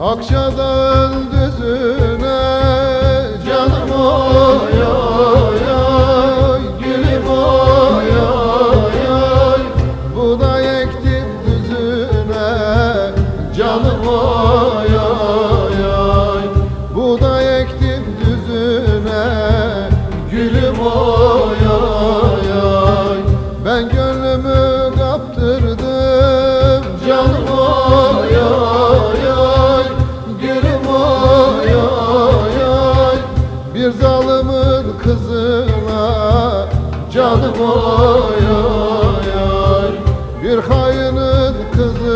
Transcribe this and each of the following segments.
Akçadağın düzüne canım oy oy oy Gülüm oy Buğday ektim düzüne canım oy Ben gönlümü kaptırdım. Canım oy oy oy. Gülüm oy oy oy. Bir zalimin kızına canım oy oy oy. Bir hainin kızına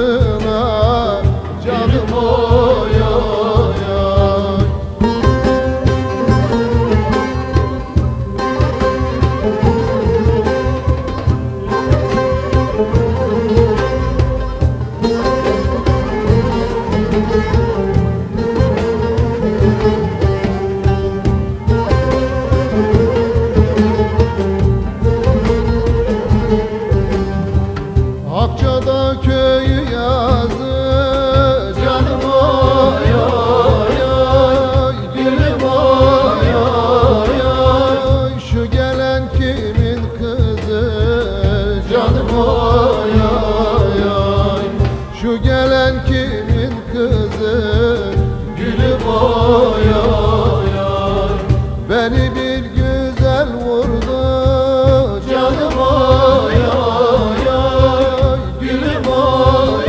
Akçada köyü yazı Canım oy oy oy Gülüm oy Şu gelen kimin kızı Canım oy oy Şu gelen kimin Beni bir güzel vurdu Canım oy oy oy Gülüm oy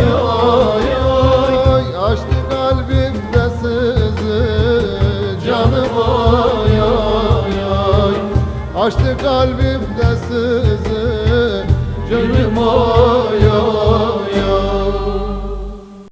Açtı kalbimde sızı Canım oy oy Açtı kalbimde sızı Gülüm oy